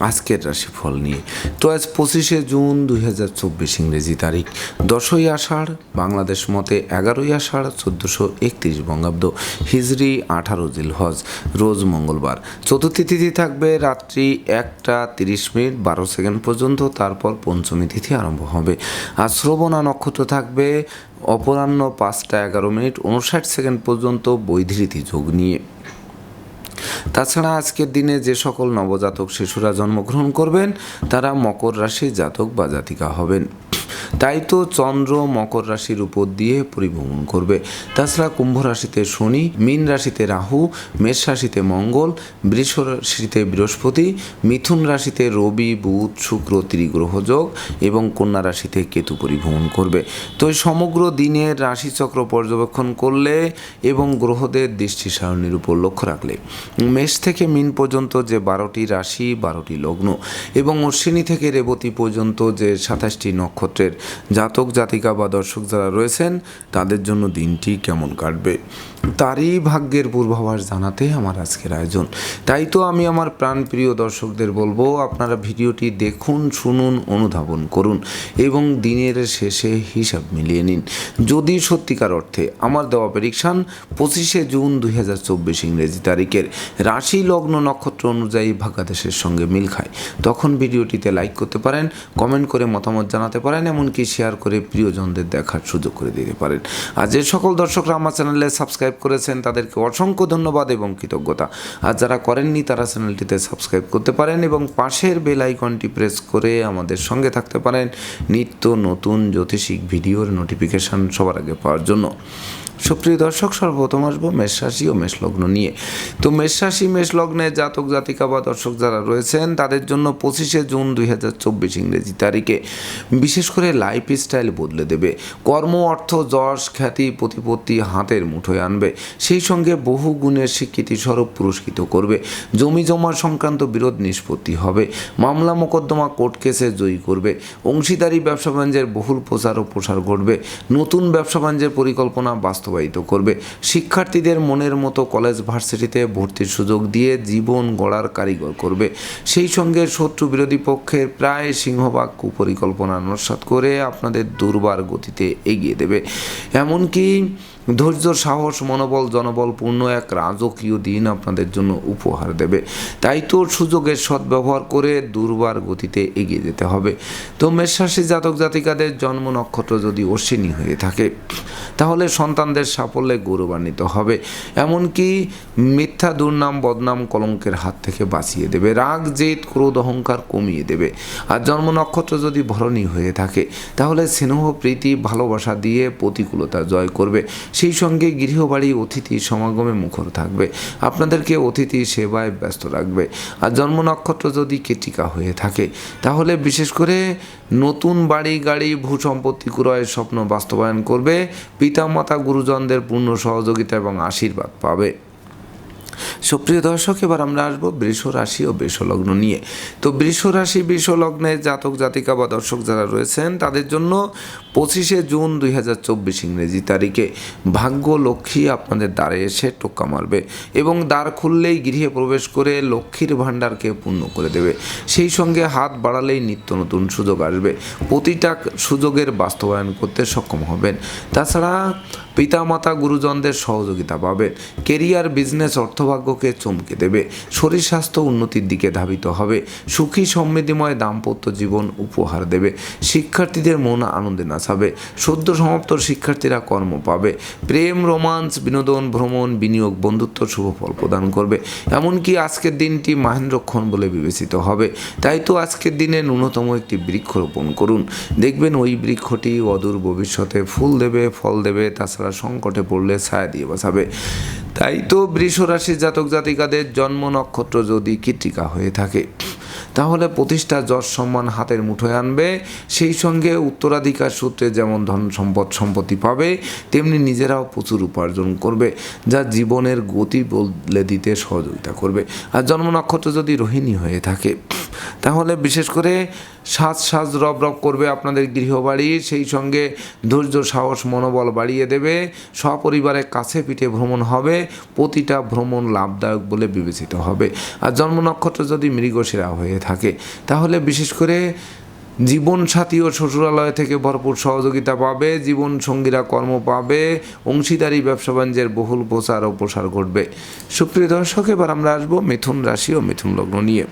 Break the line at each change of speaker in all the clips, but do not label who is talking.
আজকের রাশিফল নিয়ে। তো আজ পঁচিশে জুন দুই হাজার চব্বিশ ইংরেজি তারিখ। দশই আষাঢ়, বাংলাদেশ মতে এগারোই আষাঢ়, চোদ্দোশো একত্রিশ বঙ্গাব্দ হিজরি আঠারো জিলহজ, রোজ মঙ্গলবার। চতুর্থী তিথি থাকবে রাত্রি একটা তিরিশ মিনিট, বারো সেকেন্ড পর্যন্ত, তারপর পঞ্চমী তিথি আরম্ভ হবে। আর শ্রবণা নক্ষত্র থাকবে অপরাহ্ন পাঁচটা এগারো মিনিট, উনষাট সেকেন্ড পর্যন্ত বৈধৃতি যোগ নিয়ে। তাছাড়া আজকের দিনে যে সকল নবজাতক শিশুরা জন্মগ্রহণ করবেন, তারা মকর রাশির জাতক বা জাতিকা হবেন। তাই তো চন্দ্র মকর রাশির উপর দিয়ে পরিভ্রমণ করবে। তাছাড়া কুম্ভ রাশিতে শনি, মীন রাশিতে রাহু, মেষ রাশিতে মঙ্গল, বৃষ রাশিতে বৃহস্পতি, মিথুন রাশিতে রবি, বুধ, শুক্র, ত্রিগ্রহ যোগ এবং কন্যা রাশিতে কেতু পরিভ্রমণ করবে। তো সমগ্র দিনের রাশিচক্র পর্যবেক্ষণ করলে এবং গ্রহদের দৃষ্টি সারণীর উপর লক্ষ্য রাখলে, মেষ থেকে মিন পর্যন্ত যে বারোটি রাশি, বারোটি লগ্ন এবং অশ্বিনী থেকে রেবতী পর্যন্ত যে সাতাশটি নক্ষত্রের জাতক জাতিকা বা দর্শক যারা রয়েছেন তাদের জন্য দিনটি কেমন কাটবে? তারই ভাগ্যের পূর্বাভাস জানাতে আমার আজকের আয়োজন। তাই তো আমি আমার প্রাণপ্রিয় দর্শকদের বলব, আপনারা ভিডিওটি দেখুন, শুনুন, অনুধাবন করুন এবং দিনের শেষে হিসাব মিলিয়ে নিন। যদি সত্যিকার অর্থে আমার দেওয়া প্রেডিকশান পঁচিশে জুন দুই হাজার চব্বিশ ইংরেজি তারিখের রাশি লগ্ন নক্ষত্র অনুযায়ী ভাগ্যাদেশের সঙ্গে মিল খায়, তখন ভিডিওটিতে লাইক করতে পারেন কমেন্ট করে মতামত জানাতে পারেন, এমনকি শেয়ার করে প্রিয়জনদের দেখার সুযোগ করে দিতে পারেন। আর যে সকল দর্শকরা আমার চ্যানেলে সাবস্ক্রাইব করেছেন, তাদেরকে অসংখ্য ধন্যবাদ এবং কৃতজ্ঞতা। আর যারা করেননি, তারা চ্যানেলটিতে সাবস্ক্রাইব করতে পারেন এবং পাশের বেল আইকনটি প্রেস করে আমাদের সঙ্গে থাকতে পারেন। নিত্য নতুন জ্যোতিষিক ভিডিওর নোটিফিকেশান সবার আগে পাওয়ার জন্য। সুপ্রিয় দর্শক, সর্বপ্রথম আসব মেষ রাশি ও মেষ লগ্ন নিয়ে। তো মেষ রাশি, মেষ লগ্নে জাতক, জাতিকা বা দর্শক যারা রয়েছেন, তাদের জন্য পঁচিশে জুন দুই হাজার চব্বিশ ইংরেজি তারিখে বিশেষ করে লাইফ স্টাইল বদলে দেবে। কর্ম, অর্থ, যশ, খ্যাতি, প্রতিপত্তি হাতের মুঠোয় আনবে। সেই সঙ্গে বহু গুণের স্বীকৃতি স্বরূপ পুরস্কৃত করবে। জমি জমা সংক্রান্ত বিরোধ নিষ্পত্তি হবে। মামলা মোকদ্দমা কোর্ট কেসে জয়ী করবে। অংশীদারি ব্যবসা বাণিজ্যের বহুল প্রচার ও প্রসার ঘটবে। নতুন ব্যবসা বাণিজ্যের পরিকল্পনা বাস্তবায়িত করবে। শিক্ষার্থীদের মনের মতো কলেজ ভার্সিটিতে ভর্তির সুযোগ দিয়ে জীবন গড়ার কারিগর করবে। সেই সঙ্গে শত্রু বিরোধী পক্ষের প্রায় সিংহভাগ কুপরিকল্পনা নস্বাত করে আপনাদের দুর্বার গতিতে এগিয়ে দেবে। এমনকি ধৈর্য, সাহস, মনোবল জনবল পূর্ণ এক রাজকীয় দিন আপনাদের জন্য উপহার দেবে। তাই তো সুযোগের সদ্ব্যবহার করে দুর্বার গতিতে এগিয়ে যেতে হবে। তো মেষরাশি জাতক জাতিকাদের জন্ম নক্ষত্র যদি অশ্বিনী হয়ে থাকে, তাহলে সন্তানদের সাফল্যে গৌরবান্বিত হবে। এমনকি মিথ্যা, দুর্নাম, বদনাম কলঙ্কের হাত থেকে বাঁচিয়ে দেবে। রাগ, জেদ, ক্রোধ, অহংকার কমিয়ে দেবে। আর জন্ম নক্ষত্র যদি ভরণী হয়ে থাকে, তাহলে স্নেহ, প্রীতি, ভালোবাসা দিয়ে প্রতিকূলতা জয় করবে। সেই সঙ্গে গৃহবাড়ি অতিথি সমাগমে মুখর থাকবে। আপনাদেরকে অতিথি সেবায় ব্যস্ত রাখবে। আর জন্ম নক্ষত্র যদি কেটিকা হয়ে থাকে, তাহলে বিশেষ করে নতুন বাড়ি, গাড়ি, ভূ সম্পত্তি ক্রয়ের স্বপ্ন বাস্তবায়ন করবে, পিতামাতা গুরুজনদের পূর্ণ সহযোগিতা এবং আশীর্বাদ পাবে। সুপ্রিয় দর্শক, এবার আমরা আসব বৃষ রাশি ও বৃষ লগ্ন নিয়ে। তো বৃষ রাশি, বৃষ লগ্নে জাতক, জাতিকা বা দর্শক যারা রয়েছেন, তাদের জন্য পঁচিশে জুন দুই হাজার চব্বিশ ইংরেজি তারিখে ভাগ্য লক্ষ্মী আপনাদের দ্বারে এসে টোক্কা মারবে এবং দ্বার খুললেই গৃহে প্রবেশ করে লক্ষ্মীর ভাণ্ডারকে পূর্ণ করে দেবে। সেই সঙ্গে হাত বাড়ালেই নিত্য নতুন সুযোগ আসবে। প্রতিটা সুযোগের বাস্তবায়ন করতে সক্ষম হবেন। তাছাড়া পিতামাতা গুরুজনদের সহযোগিতা পাবেন কেরিয়ার, বিজনেস, অর্থভাগ্যকে চমকে দেবে। শরীর স্বাস্থ্য উন্নতির দিকে ধাবিত হবে। সুখী, সমৃদ্ধিময় দাম্পত্য জীবন উপহার দেবে। শিক্ষার্থীদের মন আনন্দে নাচাবে। সদ্য সমাপ্ত শিক্ষার্থীরা কর্ম পাবে। প্রেম, রোমান্স, বিনোদন, ভ্রমণ, বিনিয়োগ, বন্ধুত্ব, শুভ ফল প্রদান করবে। এমনকি আজকের দিনটি মাহেন্দ্রক্ষণ বলে বিবেচিত হবে। তাই তো আজকের দিনে ন্যূনতম একটি বৃক্ষ রোপণ করুন। দেখবেন ওই বৃক্ষটি অদূর ভবিষ্যতে ফুল দেবে, ফল দেবে, তাছাড়া সংকটে পড়লে ছায়া দিয়ে বাঁচাবে। তাই তো বৃষ রাশির জাতক জাতিকাদের জন্ম নক্ষত্র যদি কৃতিকা হয়ে থাকে, তাহলে প্রতিষ্ঠা যশ সম্মান হাতের মুঠোয় আনবে। সেই সঙ্গে উত্তরাধিকার সূত্রে যেমন ধন সম্পদ সম্পত্তি পাবে, তেমনি নিজেরাও প্রচুর উপার্জন করবে, যা জীবনের গতি বদলে দিতে সহযোগিতা করবে। আর জন্ম নক্ষত্র যদি রোহিণী হয়ে থাকে তাহলে বিশেষ করে সাজ সাজ রব রব করবে আপনাদের গৃহবাড়ি, সেই সঙ্গে ধৈর্য সাহস মনোবল বাড়িয়ে দেবে, সপরিবারে কাছে পিঠে ভ্রমণ হবে, প্রতিটা ভ্রমণ লাভদায়ক বলে বিবেচিত হবে। আর জন্ম নক্ষত্র যদি মৃগশিরা হয়ে থাকে, তাহলে বিশেষ করে জীবন সাথী ও শ্বশুরালয় থেকে ভরপুর সহযোগিতা পাবে, জীবন সঙ্গীরা কর্ম পাবে, অংশীদারি ব্যবসা বাণিজ্যের বহুল প্রচার ও প্রসার ঘটবে। সুপ্রিয় দর্শক, এবার আমরা আসব মিথুন রাশি ও মিথুন লগ্ন নিয়ে।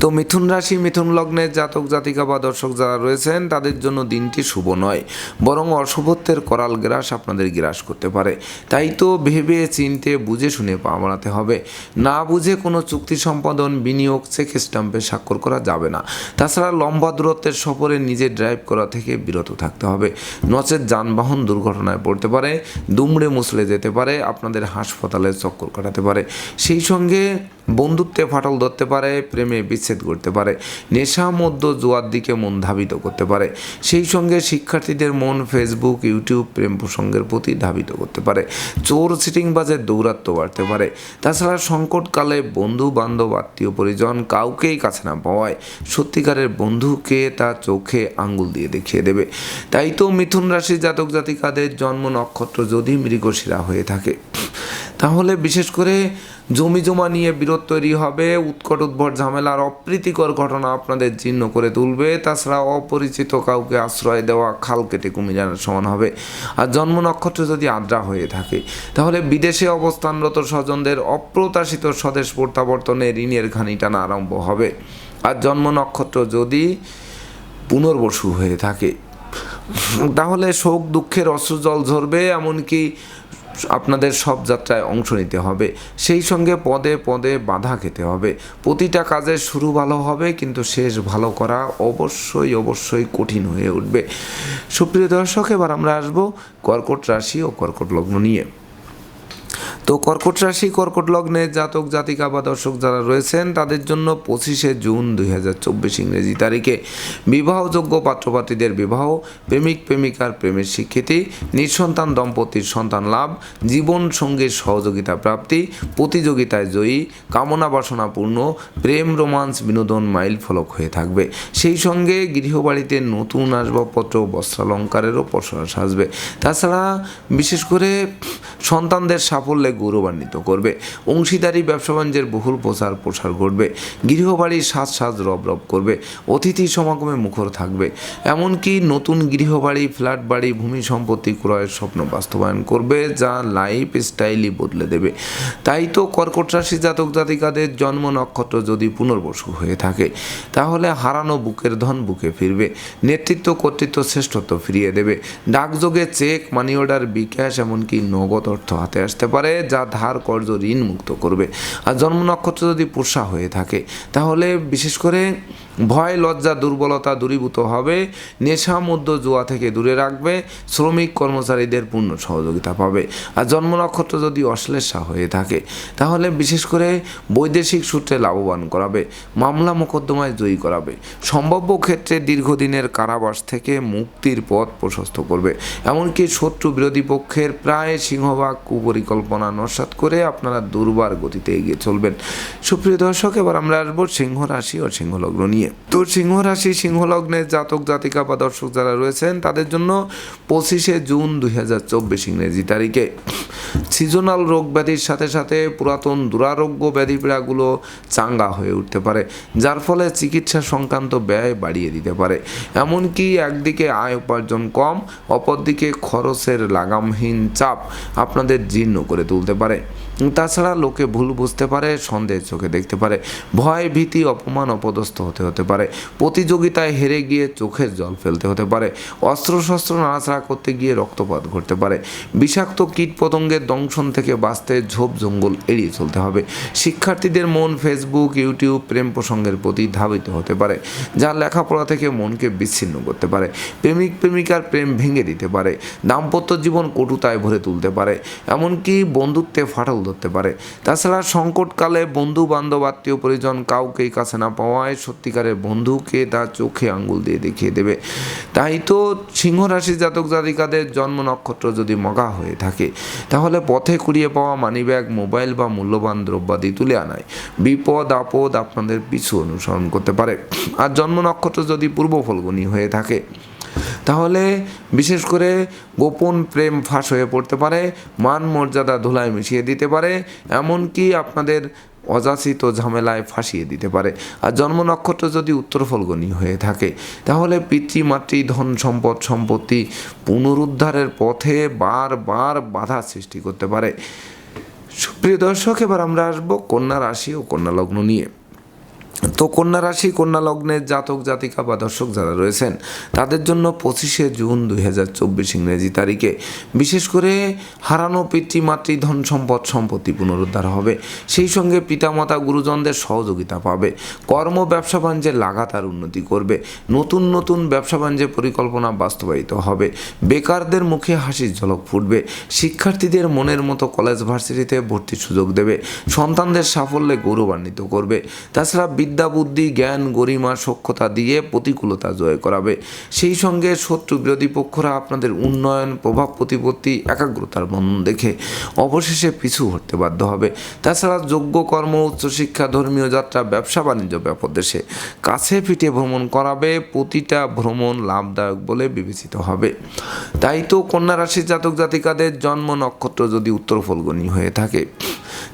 তো মিথুন রাশি, মিথুন লগ্নের জাতক, জাতিকা বা দর্শক যারা রয়েছেন, তাদের জন্য দিনটি শুভ নয়, বরং অশুভত্বের করাল গ্রাস আপনাদের গ্রাস করতে পারে। তাই তো ভেবে, চিনতে, বুঝে, শুনে পা বাড়াতে হবে। না বুঝে কোনো চুক্তি সম্পাদন, বিনিয়োগ, চেক স্টাম্পে স্বাক্ষর করা যাবে না। তাছাড়া লম্বা দূরত্বের সফরে নিজে ড্রাইভ করা থেকে বিরত থাকতে হবে। নচেত যানবাহন দুর্ঘটনায় পড়তে পারে, দুমড়ে মুসলে যেতে পারে, আপনাদের হাসপাতালে চক্কর কাটাতে পারে। সেই সঙ্গে বন্ধুত্বে ফাটল ধরতে পারে প্রেমে বিচ্ছেদ করতে পারে, নেশা মধ্য জোয়ার দিকে মন ধাবিত করতে পারে, সেই সঙ্গে শিক্ষার্থীদের মন ফেসবুক ইউটিউব প্রেম প্রসঙ্গের প্রতি ধাবিত করতে পারে, চোর সিটিংবাজের দৌরাত্ম বাড়তে পারে। তাছাড়া সংকটকালে বন্ধু বান্ধব, আত্মীয় পরিজন কাউকেই কাছে না পাওয়ায় সত্যিকারের বন্ধুকে তার চোখে আঙ্গুল দিয়ে দেখিয়ে দেবে। তাই তো মিথুন রাশি জাতক জাতিকাদের জন্ম নক্ষত্র যদি মৃগশিরা হয়ে থাকে। তাহলে বিশেষ করে জমি জমা নিয়ে বিরোধ তৈরি হবে, উৎকট উদ্ভট ঝামেলার অপ্রীতিকর ঘটনা আপনাদের জীর্ণ করে তুলবে। তাছাড়া অপরিচিত কাউকে আশ্রয় দেওয়া খাল কেটে কুমিরানোর সমান হবে। আর জন্ম নক্ষত্র যদি আদ্রা হয়ে থাকে, তাহলে বিদেশে অবস্থানরত স্বজনদের অপ্রত্যাশিত স্বদেশ প্রত্যাবর্তনে ঋণের ঘানি টানা আরম্ভ হবে। আর জন্ম নক্ষত্র যদি পুনর্বসু হয়ে থাকে, তাহলে শোক, দুঃখের অশ্রুজল ঝরবে, এমনকি আপনাদের সব যাত্রায় অংশ নিতে হবে। সেই সঙ্গে পদে পদে বাধা খেতে হবে। প্রতিটা কাজের শুরু ভালো হবে, কিন্তু শেষ ভালো করা অবশ্যই অবশ্যই কঠিন হয়ে উঠবে। সুপ্রিয় দর্শক, এবার আমরা আসব কর্কট রাশি ও কর্কট লগ্ন নিয়ে। তো কর্কট রাশি, কর্কট লগ্নে জাতক, জাতিকা বা দর্শক যারা রয়েছেন, তাদের জন্য পঁচিশে জুন দুই হাজার চব্বিশ ইংরেজি তারিখে বিবাহযোগ্য পাত্রপাত্রীদের বিবাহ, প্রেমিক, প্রেমিকার প্রেমের স্বীকৃতি, নিঃসন্তান, দম্পতির সন্তান লাভ, জীবন সঙ্গীর সহযোগিতা প্রাপ্তি, প্রতিযোগিতায় জয়ী, কামনা বাসনা পূর্ণ, প্রেম, রোমান্স, বিনোদন মাইল ফলক হয়ে থাকবে। সেই সঙ্গে গৃহবাড়িতে নতুন আসবাবপত্র, বস্ত্রালঙ্কারেরও প্রসার সাজবে। তাছাড়া বিশেষ করে সন্তানদের সাফল্যে গৌরবান্বিত করবে। অংশীদারি, ব্যবসা বাণিজ্যের বহুল প্রচার প্রসার ঘটবে। গৃহবাড়ির সাজ সাজ রব রব করবে। অতিথি সমাগমে মুখর থাকবে। এমনকি নতুন গৃহবাড়ি, ফ্ল্যাট বাড়ি, ভূমি সম্পত্তি ক্রয়ের স্বপ্ন বাস্তবায়ন করবে, যা লাইফ স্টাইলই বদলে দেবে। তাই তো কর্কট রাশি জাতক জাতিকাদের জন্ম নক্ষত্র যদি পুনর্বসু হয়ে থাকে, তাহলে হারানো বুকের ধন বুকে ফিরবে। নেতৃত্ব, কর্তৃত্ব, শ্রেষ্ঠত্ব ফিরিয়ে দেবে। ডাকযোগে চেক মানি অর্ডার বিকাশ, এমনকি নগদ অর্থ হাতে আসতে পারে। যা ধার কর্জ ঋণ মুক্ত করবে। আর জন্ম নক্ষত্র যদি পোষা হয়ে থাকে, তাহলে বিশেষ করে ভয়, লজ্জা, দুর্বলতা দূরীভূত হবে। নেশা মধ্য জুয়া থেকে দূরে রাখবে। শ্রমিক, কর্মচারীদের পূর্ণ সহযোগিতা পাবে। আর জন্ম নক্ষত্র যদি অশ্লেষা হয়ে থাকে, তাহলে বিশেষ করে বৈদেশিক সূত্রে লাভবান করাবে, মামলা মোকদ্দমায় জয়ী করাবে। সম্ভাব্য ক্ষেত্রে দীর্ঘদিনের কারাবাস থেকে মুক্তির পথ প্রশস্ত করবে। এমনকি শত্রু বিরোধী পক্ষের প্রায় সিংহভাগ কুপরিকল্পনা নস্বাত করে আপনারা দুর্বার গতিতে এগিয়ে চলবেন। সুপ্রিয় দর্শক, এবার আমরা আসব সিংহ রাশি ও সিংহ লগ্ন নিয়ে তো সিংহ রাশি সিংহ লগ্নের জাতক, জাতিকা বা দর্শক যারা রয়েছেন, তাদের জন্য পঁচিশে জুন দুই হাজার চব্বিশ ইংরেজি তারিখে। সিজনাল রোগ ব্যাধির সাথে সাথে পুরাতন দুরারোগ্য ব্যাধি পীড়াগুলো চাঙ্গা হয়ে উঠতে পারে, যার ফলে চিকিৎসা সংক্রান্ত ব্যয় বাড়িয়ে দিতে পারে। এমনকি একদিকে আয় উপার্জন কম, অপরদিকে খরচের লাগামহীন চাপ আপনাদের জীর্ণ করে তুলতে পারে। তাছাড়া লোকে ভুল বুঝতে পারে, সন্দেহের চোখে দেখতে পারে। ভয়, ভীতি, অপমান, অপদস্থ হতে হতে পারে। প্রতিযোগিতায় হেরে গিয়ে চোখের জল ফেলতে হতে পারে। অস্ত্রশস্ত্র নাড়াচাড়া করতে গিয়ে রক্তপাত ঘটতে পারে। বিষাক্ত কীট পতঙ্গের দংশন থেকে বাঁচতে ঝোপ জঙ্গল এড়িয়ে চলতে হবে। শিক্ষার্থীদের মন ফেসবুক ইউটিউব প্রেম প্রসঙ্গের প্রতি ধাবিত হতে পারে, যা লেখাপড়া থেকে মনকে বিচ্ছিন্ন করতে পারে। প্রেমিক, প্রেমিকার প্রেম ভেঙে দিতে পারে। দাম্পত্য জীবন কটুতায় ভরে তুলতে পারে। এমনকি বন্ধুত্বে ফাটল ধরতে পারে। তাছাড়া সংকটকালে বন্ধু বান্ধব আত্মীয় পরিজন কাউকেই কাছে না পাওয়ায় সত্যিকারের বন্ধুকে তার চোখে আঙ্গুল দিয়ে দেখিয়ে দেবে। তাই তো সিংহ রাশি জাতক জাতিকাদের জন্ম নক্ষত্র যদি মগা হয়ে থাকে, তাহলে পথে কুড়িয়ে পাওয়া মানিব্যাগ, মোবাইল বা মূল্যবান দ্রব্যাদি তুলে আনায়। বিপদ, আপদ আপনাদের পিছু অনুসরণ করতে পারে। আর জন্ম নক্ষত্র যদি পূর্ব ফলগুনি হয়ে থাকে তাহলে বিশেষ করে গোপন প্রেম ফাঁস হয়ে পড়তে পারে, মান মর্যাদা ধুলায় মিশিয়ে দিতে পারে, এমনকি আপনাদের অযাচিত ঝামেলায় ফাঁসিয়ে দিতে পারে। আর জন্ম নক্ষত্র যদি উত্তর হয়ে থাকে, তাহলে পিতৃমাতৃ ধন সম্পদ সম্পত্তি পুনরুদ্ধারের পথে বারবার বাধা সৃষ্টি করতে পারে। সুপ্রিয় দর্শক, এবার আমরা আসব কন্যা রাশি ও কন্যা লগ্ন নিয়ে। তো কন্যা রাশি, কন্যা লগ্নের জাতক, জাতিকা বা দর্শক যারা রয়েছেন, তাদের জন্য পঁচিশে জুন দুই হাজার চব্বিশ ইংরেজি তারিখে বিশেষ করে হারানো পিতৃমাতৃ ধন সম্পদ সম্পত্তি পুনরুদ্ধার হবে। সেই সঙ্গে পিতামাতা, গুরুজনদের সহযোগিতা পাবে। কর্ম, ব্যবসা বাণিজ্যে লাগাতার উন্নতি করবে। নতুন নতুন ব্যবসা বাণিজ্যের পরিকল্পনা বাস্তবায়িত হবে। বেকারদের মুখে হাসির ঝলক ফুটবে। শিক্ষার্থীদের মনের মতো কলেজ ভার্সিটিতে ভর্তির সুযোগ দেবে। সন্তানদের সাফল্যে গৌরবান্বিত করবে। তাছাড়া বিদ্যা বুদ্ধি জ্ঞান, গরিমা, সক্ষতা দিয়ে প্রতিকূলতা জয় করাবে। সেই সঙ্গে শত্রু বিরোধী পক্ষরা আপনাদের উন্নয়ন, প্রভাব প্রতিপত্তি, একাগ্রতার বন্ধন দেখে অবশেষে পিছু হতে বাধ্য হবে। তাছাড়া যোগ্য কর্ম উচ্চশিক্ষা ধর্মীয় যাত্রা, ব্যবসা, বাণিজ্য ব্যাপক দেশে কাছে পিঠে ভ্রমণ করাবে। প্রতিটা ভ্রমণ লাভদায়ক বলে বিবেচিত হবে। তাই তো কন্যা রাশির জাতক জাতিকাদের জন্ম নক্ষত্র যদি উত্তর ফলগনি হয়ে থাকে,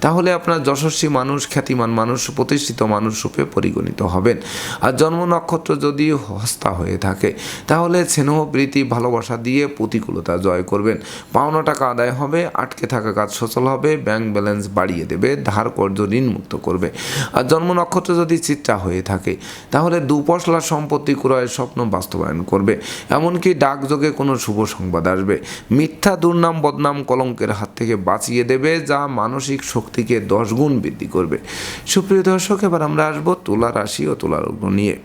তাহলে আপনার যশস্বী মানুষ, খ্যাতিমান মানুষ, প্রতিষ্ঠিত মানুষ রূপে পরিগণিত হবেন। আর জন্ম নক্ষত্র যদি হস্তা হয়ে থাকে, তাহলে স্নেহ, প্রীতি, ভালোবাসা দিয়ে প্রতিকূলতা জয় করবেন। পাওনা টাকা আদায় হবে, আটকে থাকা কাজ সচল হবে ব্যাংক ব্যালেন্স বাড়িয়ে দেবে, ধার কর্য ঋণ মুক্ত করবে। আর জন্ম নক্ষত্র যদি চিত্রা হয়ে থাকে, তাহলে দুপশলা সম্পত্তি ক্রয়ের স্বপ্ন বাস্তবায়ন করবে। এমনকি ডাকযোগে কোনো শুভ সংবাদ আসবে। মিথ্যা দুর্নাম, বদনাম, কলঙ্কের হাত থেকে বাঁচিয়ে দেবে, যা মানসিক শক্তিকে দশ গুণ বৃদ্ধি করবে। সুপ্রিয় দর্শক, এবার আমরা আসব তুলা রাশি ও তুলা লগ্ন নিয়ে।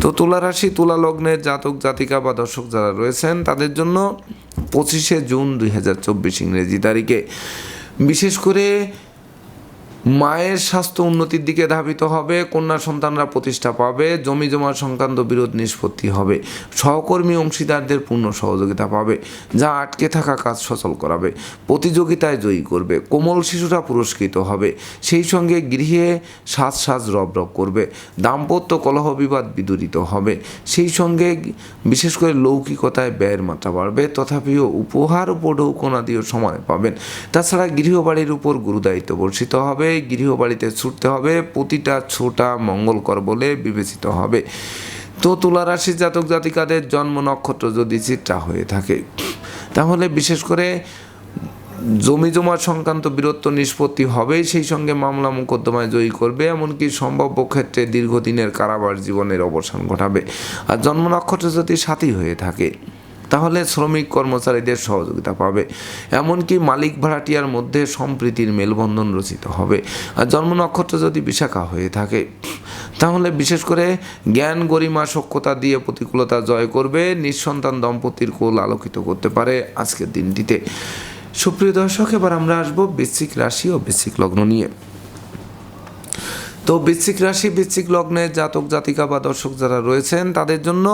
তো তুলা রাশি, তুলা লগ্নের জাতক, জাতিকা বা দর্শক যারা রয়েছেন, তাদের জন্য পঁচিশে জুন দুই হাজার চব্বিশ ইংরেজি তারিখে। বিশেষ করে মায়ের স্বাস্থ্য উন্নতির দিকে ধাবিত হবে, কন্যা সন্তানরা প্রতিষ্ঠা পাবে, জমি জমা সংক্রান্ত বিরোধ নিষ্পত্তি হবে, সহকর্মী অংশীদারদের পূর্ণ সহযোগিতা পাবে, যা আটকে থাকা কাজ সচল করাবে, প্রতিযোগিতায় জয়ী করবে, কোমল শিশুরা পুরস্কৃত হবে, সেই সঙ্গে গৃহে সাজ সাজ রব রব করবে, দাম্পত্য কলহ বিবাদ বিদূরিত হবে, সেই সঙ্গে বিশেষ করে লৌকিকতায় ব্যয়ের মাত্রা বাড়বে, তথাপিও উপহার উপঢৌকনাদিও সময় পাবেন। তাছাড়া গৃহবাড়ির উপর গুরুদায়িত্ব বর্ষিত হবে গৃহবাড়িতে ছুটতে হবে। প্রতিটা ছোটা মঙ্গলকর বলে বিবেচিত হবে। তো তুলা রাশি জাতক জাতিকাদের জন্ম নক্ষত্র যদি চিত্রা হয়ে থাকে, তাহলে বিশেষ করে জমি জমা সংক্রান্ত বীরত্ব নিষ্পত্তি হবে, সেই সঙ্গে মামলা মোকদ্দমায় জয়ী করবে, এমনকি সম্ভাব্য ক্ষেত্রে দীর্ঘদিনের কারাবার জীবনের অবসান ঘটাবে। আর জন্ম নক্ষত্র যদি সাথী হয়ে থাকে তাহলে শ্রমিক কর্মচারীদের সহযোগিতা পাবে। এমনকি মালিক ভাড়াটিয়ার মধ্যে সম্প্রীতির মেলবন্ধন রচিত হবে। আর জন্ম নক্ষত্র যদি বিশাখা হয়ে থাকে, তাহলে বিশেষ করে জ্ঞান গরিমা সক্ষতা দিয়ে প্রতিকূলতা জয় করবে, নিঃসন্তান দম্পতির কোল আলোকিত করতে পারে আজকের দিনটিতে। সুপ্রিয় দর্শক, এবার আমরা আসব বৃশ্চিক রাশি ও বৃশ্চিক লগ্ন নিয়ে। তো বৃশ্চিক রাশি, বৃশ্চিক লগ্নের জাতক, জাতিকা বা দর্শক যারা রয়েছেন, তাদের জন্য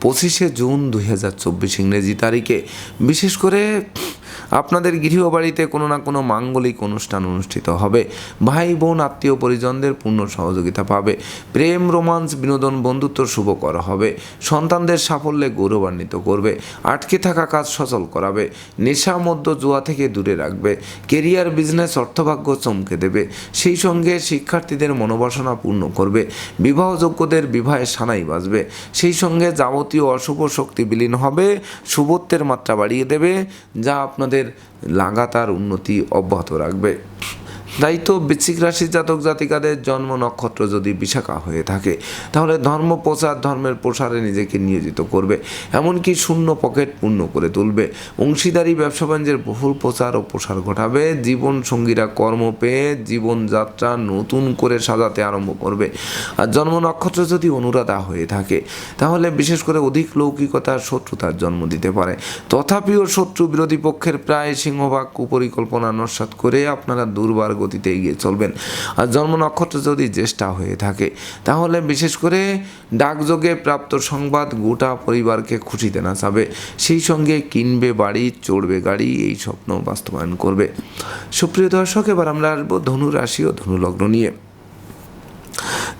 পঁচিশে জুন দুই হাজার চব্বিশ ইংরেজি তারিখে। বিশেষ করে আপনাদের গৃহবাড়িতে কোনো না কোনো মাঙ্গলিক অনুষ্ঠান অনুষ্ঠিত হবে। ভাই, বোন, আত্মীয় পরিজনদের পূর্ণ সহযোগিতা পাবে। প্রেম, রোমান্স, বিনোদন, বন্ধুত্ব শুভ করা হবে। সন্তানদের সাফল্যে গৌরবান্বিত করবে। আটকে থাকা কাজ সচল করাবে। নেশা মধ্য জুয়া থেকে দূরে রাখবে। কেরিয়ার, বিজনেস, অর্থভাগ্য চমকে দেবে। সেই সঙ্গে শিক্ষার্থীদের মনোবাসনা পূর্ণ করবে। বিবাহযোগ্যদের বিবাহে সানাই বাজবে। সেই সঙ্গে যাবতীয় অশুভ শক্তি বিলীন হবে। শুভত্বের মাত্রা বাড়িয়ে দেবে, যা আপনাদের লাগাতার উন্নতি অব্যাহত রাখবে। তাই তো বৃশ্চিক রাশির জাতক জাতিকাদের জন্ম নক্ষত্র যদি বিশাখা হয়ে থাকে, তাহলে ধর্ম প্রচার ধর্মের প্রসারে নিজেকে নিয়োজিত করবে। এমনকি শূন্য পকেট পূর্ণ করে তুলবে। অংশীদারি, ব্যবসা বাণিজ্যের বহুল প্রচার ও প্রসার ঘটাবে। জীবন সঙ্গীরা কর্ম পেয়ে জীবনযাত্রা নতুন করে সাজাতে আরম্ভ করবে। আর জন্ম নক্ষত্র যদি অনুরাধা হয়ে থাকে, তাহলে বিশেষ করে অধিক লৌকিকতার শত্রুতার জন্ম দিতে পারে। তথাপিও শত্রু বিরোধী পক্ষের প্রায় সিংহভাগ কুপরিকল্পনা নস্বাত করে আপনারা দুর্বার গতিতে এগিয়ে চলবেন। আর জন্ম নক্ষত্র যদি জ্যেষ্ঠা হয়ে থাকে, তাহলে বিশেষ করে ডাকযোগে প্রাপ্ত সংবাদ গোটা পরিবারকে খুশিতে নাচাবে। সেই সঙ্গে কিনবে বাড়ি, চড়বে গাড়ি, এই স্বপ্ন বাস্তবায়ন করবে। সুপ্রিয় দর্শক, এবার আমরা আসব ধনু রাশি ও ধনু লগ্ন নিয়ে।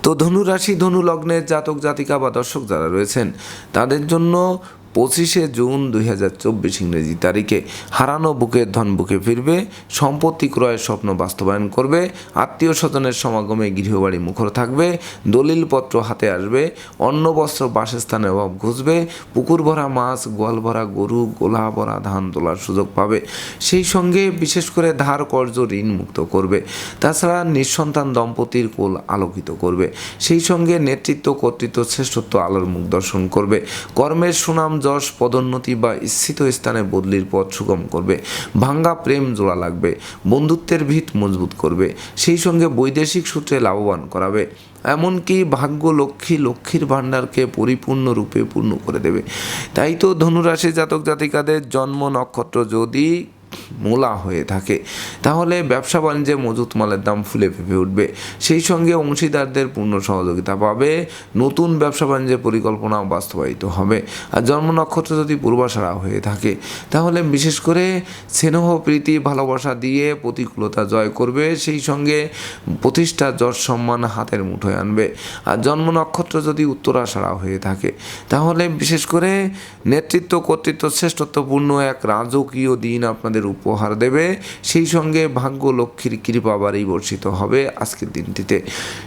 তো ধনু রাশি, ধনু লগ্নের জাতক জাতিকা বা দর্শক যারা রয়েছেন, তাদের জন্য পঁচিশে জুন দুই হাজার চব্বিশ ইংরেজি তারিখে হারানো বুকের ধন বুকে ফিরবে, সম্পত্তি ক্রয়ের স্বপ্ন বাস্তবায়ন করবে, আত্মীয় স্বজনের সমাগমে গৃহবাড়ি মুখর থাকবে, দলিলপত্র হাতে আসবে, অন্ন, বস্ত্র, বাসস্থানের অভাব ঘুষবে, পুকুর ভরা মাছ, গোয়াল ভরা গরু, গোলা ভরা ধান তোলার সুযোগ পাবে। সেই সঙ্গে বিশেষ করে ধার কর্য ঋণ মুক্ত করবে। তাছাড়া নিঃসন্তান দম্পতির কোল আলোকিত করবে। সেই সঙ্গে নেতৃত্ব, কর্তৃত্ব, শ্রেষ্ঠত্ব, আলোর মুখ দর্শন করবে। কর্মের সুনাম যশ, পদোন্নতি বা স্থিত স্থানে বদলির পথ সুগম করবে। ভাঙ্গা প্রেম জোড়া লাগবে। বন্ধুত্বের ভিত মজবুত করবে। সেই সঙ্গে বৈদেশিক সূত্রে লাভবান করাবে। এমনকি ভাগ্য লক্ষ্মী লক্ষ্মীর ভাণ্ডারকে পরিপূর্ণ রূপে পূর্ণ করে দেবে। তাই তো ধনুরাশি জাতক জাতিকাদের জন্ম নক্ষত্র যদি মূলা হয়ে থাকে। তাহলে ব্যবসা বাণিজ্যে মজুত মালের দাম ফুলে ফেপে উঠবে। সেই সঙ্গে অংশীদারদের পূর্ণ সহযোগিতা পাবে। নতুন ব্যবসা বাণিজ্যের পরিকল্পনা বাস্তবায়িত হবে। আর জন্ম নক্ষত্র যদি পূর্বাশারা হয়ে থাকে, তাহলে বিশেষ করে স্নেহ, প্রীতি, ভালোবাসা দিয়ে প্রতিকূলতা জয় করবে। সেই সঙ্গে প্রতিষ্ঠা, যশ, সম্মান হাতের মুঠোয় আনবে। আর জন্ম নক্ষত্র যদি উত্তরাশারা হয়ে থাকে, তাহলে বিশেষ করে নেতৃত্ব, কর্তৃত্ব, শ্রেষ্ঠত্বপূর্ণ এক রাজকীয় দিন আপনাদের উপহার দেবে। সেই সঙ্গে ভাগ্য লক্ষ্মীর কৃপা বাড়ি বর্ষিত হবে আজকের দিনটিতে।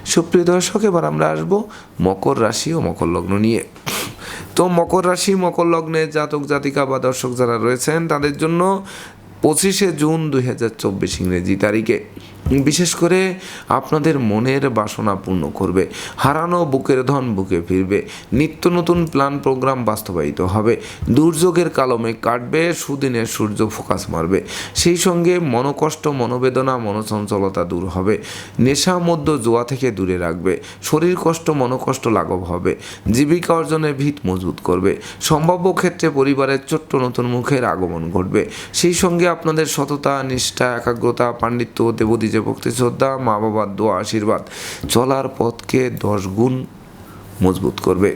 সুপ্রিয় দর্শক, এবার আমরা আসব মকর রাশি ও মকর লগ্ন নিয়ে। তো মকর রাশি, মকর লগ্নে জাতক, জাতিকা বা দর্শক যারা রয়েছেন, তাদের জন্য পঁচিশে জুন দুই হাজার চব্বিশ ইংরেজি তারিখে। বিশেষ করে আপনাদের মনের বাসনা পূর্ণ করবে, হারানো বুকের ধন বুকে ফিরবে, নিত্য নতুন প্ল্যান প্রোগ্রাম বাস্তবায়িত হবে, দুর্যোগের কালমে কাটবে, সুদিনের সূর্য ফোকাস মারবে, সেই সঙ্গে মনোকষ্ট, মনোবেদনা, মনোচঞ্চলতা দূর হবে, নেশা মধ্য জোয়া থেকে দূরে রাখবে, শরীর কষ্ট, মনোকষ্ট লাঘব হবে, জীবিকা অর্জনের ভিত মজবুত করবে, সম্ভাব্য ক্ষেত্রে পরিবারের ছোট্ট নতুন মুখের আগমন ঘটবে, সেই সঙ্গে আপনাদের সততা, নিষ্ঠা, একাগ্রতা, পাণ্ডিত্য দেবদী যে ভক্তি শ্রদ্ধা মা বাবার দোয়া আশীর্বাদ চলার পথকে দশ গুণ মজবুত করবে।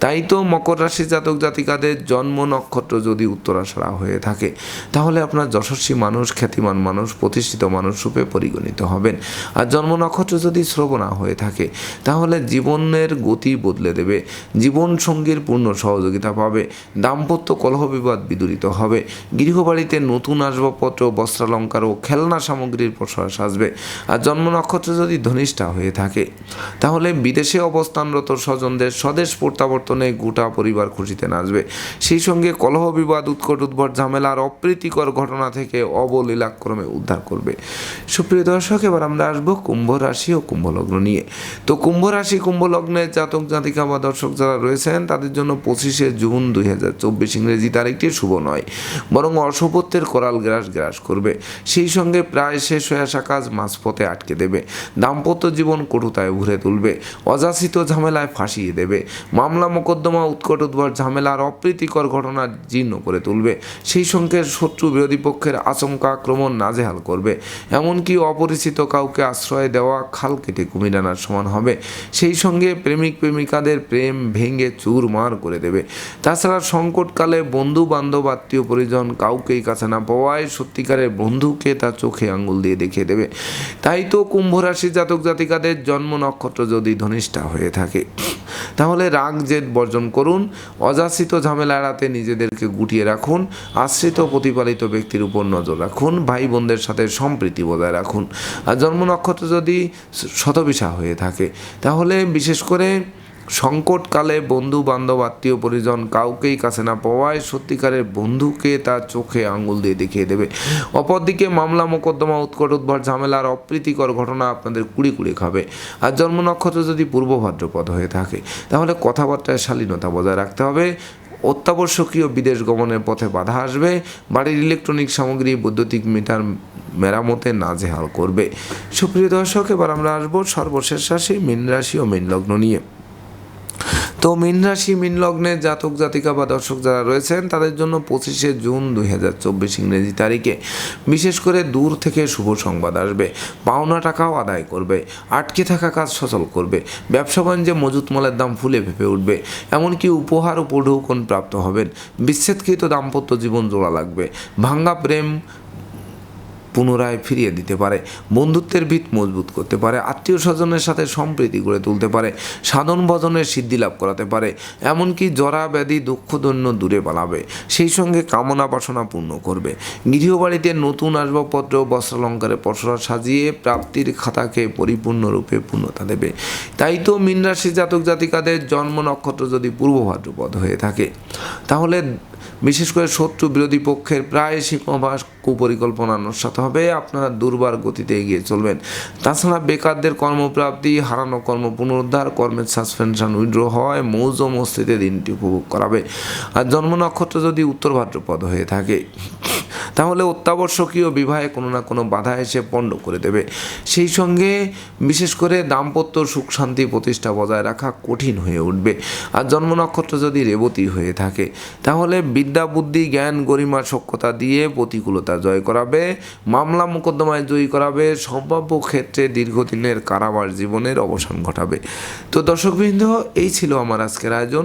তাই তো মকর রাশি জাতক জাতিকাদের জন্ম নক্ষত্র যদি উত্তরাশারা হয়ে থাকে, তাহলে আপনার যশস্বী মানুষ, খ্যাতিমান মানুষ, প্রতিষ্ঠিত মানুষ রূপে পরিগণিত হবেন। আর জন্ম নক্ষত্র যদি শ্রবণা হয়ে থাকে, তাহলে জীবনের গতি বদলে দেবে, জীবন সঙ্গীর পূর্ণ সহযোগিতা পাবে, দাম্পত্য কলহ বিবাদ বিদূরিত হবে, গৃহবাড়িতে নতুন আসবাবপত্র, বস্ত্রালঙ্কার ও খেলনা সামগ্রীর প্রশ্বাস আসবে আর জন্ম নক্ষত্র যদি ধনিষ্ঠা হয়ে থাকে, তাহলে বিদেশে অবস্থানরত স্বজনদের স্বদেশ প্রত্যাবর্তনে গোটা পরিবার খুশিতে নাচবে। সেই সঙ্গে কলহ বিবাদ, উৎকট উদ্ভট ঝামেলার অপ্রীতিকর ঘটনা থেকে অবলীলাক্রমে উদ্ধার করবে। সুপ্রিয় দর্শক, এবার আমরা আসব কুম্ভ রাশি ও কুম্ভ লগ্ন নিয়ে। তো কুম্ভ রাশি, কুম্ভ লগ্নের জাতক, জাতিকা বা দর্শক যারা রয়েছেন, তাদের জন্য পঁচিশে জুন দুই হাজার চব্বিশ ইংরেজি তারিখটি শুভ নয়, বরং অশুভত্বের করাল গ্রাস গ্রাস করবে। সেই সঙ্গে প্রায় শেষ হয়ে আসা কাজ মাঝপথে আটকে দেবে। দাম্পত্য জীবন কটুতায় ভরে তুলবে। অযাচিত ঝামেলায় ফাঁসিয়ে দেবে। মামলা মোকদ্দমা, উৎকট উদ্ভট ঝামেলার অপ্রীতিকর ঘটনা জীর্ণ করে তুলবে। সেই সঙ্গে শত্রু বিরোধী পক্ষের আচমকা আক্রমণ নাজেহাল করবে। এমনকি অপরিচিত কাউকে আশ্রয় দেওয়া খাল কেটে কুমির আনার সমান হবে। সেই সঙ্গে প্রেমিক প্রেমিকাদের প্রেম ভেঙে চুরমার করে দেবে। তাছাড়া সংকটকালে বন্ধু বান্ধব আত্মীয় পরিজন কাউকেই কাছে না পাওয়ায় সত্যিকারের বন্ধুকে তার চোখে আঙ্গুল দিয়ে দেখিয়ে দেবে। তাই তো কুম্ভ রাশি জাতক জাতিকাদের জন্ম নক্ষত্র যদি ধনিষ্ঠা হয়ে থাকে। তাহলে রাগ, জেদ বর্জন করুন, অযাচিত ঝামেলা এড়াতে নিজেদেরকে গুটিয়ে রাখুন, আশ্রিত প্রতিপালিত ব্যক্তির উপর নজর রাখুন ভাই বোনদের সাথে সম্প্রীতি বজায় রাখুন। আর জন্ম নক্ষত্র যদি শতবিশা হয়ে থাকে, তাহলে বিশেষ করে সংকটকালে বন্ধু বান্ধব আত্মীয়, পরিজন কাউকেই কাছে না পাওয়ায় সত্যিকারের বন্ধুকে তার চোখে আঙুল দিয়ে দেখিয়ে দেবে। অপরদিকে মামলা, মোকদ্দমা, উৎকট উদ্ভট ঝামেলার অপ্রীতিকর ঘটনা আপনাদের কুড়ি কুড়ি খাবে। আর জন্ম নক্ষত্র যদি পূর্ব ভাদ্রপদ হয়ে থাকে, তাহলে কথাবার্তায় শালীনতা বজায় রাখতে হবে। অত্যাবশ্যকীয় বিদেশ গমনের পথে বাধা আসবে। বাড়ির ইলেকট্রনিক সামগ্রী, বৈদ্যুতিক মিটার মেরামতে নাজেহাল করবে। সুপ্রিয় দর্শক, এবার আমরা আসব সর্বশেষ রাশি, মীন রাশি ও মীন লগ্ন নিয়ে। তো মীন রাশি, মীন লগ্নের জাতক, জাতিকা বা দর্শক যারা রয়েছেন, তাদের জন্য পঁচিশে জুন দুই হাজার চব্বিশ ইংরেজি তারিখে বিশেষ করে দূর থেকে শুভ সংবাদ আসবে। পাওনা টাকাও আদায় করবে, আটকে থাকা কাজ সচল করবে, ব্যবসা বাণিজ্যে মজুত মালের দাম ফুলে ফেপে উঠবে, এমনকি উপহার ও পৌঢৌকন প্রাপ্ত হবেন। বিচ্ছেদকৃত দাম্পত্য জীবন জোড়া লাগবে, ভাঙ্গা প্রেম পুনরায় ফিরিয়ে দিতে পারে, বন্ধুত্বের ভিত মজবুত করতে পারে, আত্মীয় স্বজনের সাথে সম্প্রীতি গড়ে তুলতে পারে, সাধন ভজনের সিদ্ধি লাভ করাতে পারে, এমনকি জরা ব্যাধি দুঃখদন্য দূরে পালাবে সেই সঙ্গে কামনা বাসনা পূর্ণ করবে। গৃহবাড়িতে নতুন আসবাবপত্র, বস্ত্রালঙ্কারে পসরা সাজিয়ে প্রাপ্তির খাতাকে পরিপূর্ণরূপে পূর্ণতা দেবে। তাই তো মীন রাশি জাতক জাতিকাদের জন্ম নক্ষত্র যদি পূর্ব ভাদ্রপদ হয়ে থাকে, তাহলে বিশেষ করে শত্রু বিরোধী পক্ষের প্রায় সীমাভাস কুপরিকল্পনা নস্বাত হবে, আপনারা দুর্বার গতিতে এগিয়ে চলবেন। তাছাড়া বেকারদের কর্মপ্রাপ্তি, হারানো কর্ম পুনরুদ্ধার, কর্মের সাসপেনশন উইড্র হওয়ায় মৌজ মস্তিতে দিনটি উপভোগ করাবে আর জন্ম নক্ষত্র যদি উত্তর ভাদ্রপদ হয়ে থাকে, তাহলে অত্যাবশ্যকীয় বিবাহে কোনো না কোনো বাধা এসে পণ্ড করে দেবে। সেই সঙ্গে বিশেষ করে দাম্পত্য সুখ শান্তি প্রতিষ্ঠা বজায় রাখা কঠিন হয়ে উঠবে। আর জন্ম নক্ষত্র যদি রেবতী হয়ে থাকে, তাহলে বিদ্যা, বুদ্ধি, জ্ঞান, গরিমা, সক্ষতা দিয়ে প্রতিকূলতা জয় করাবে, মামলা মোকদ্দমায় জয়ী করাবে, সম্ভাব্য ক্ষেত্রে দীর্ঘদিনের কারাবার জীবনের অবসান ঘটাবে। তো দর্শকবৃন্দ, এই ছিল আমার আজকের আয়োজন।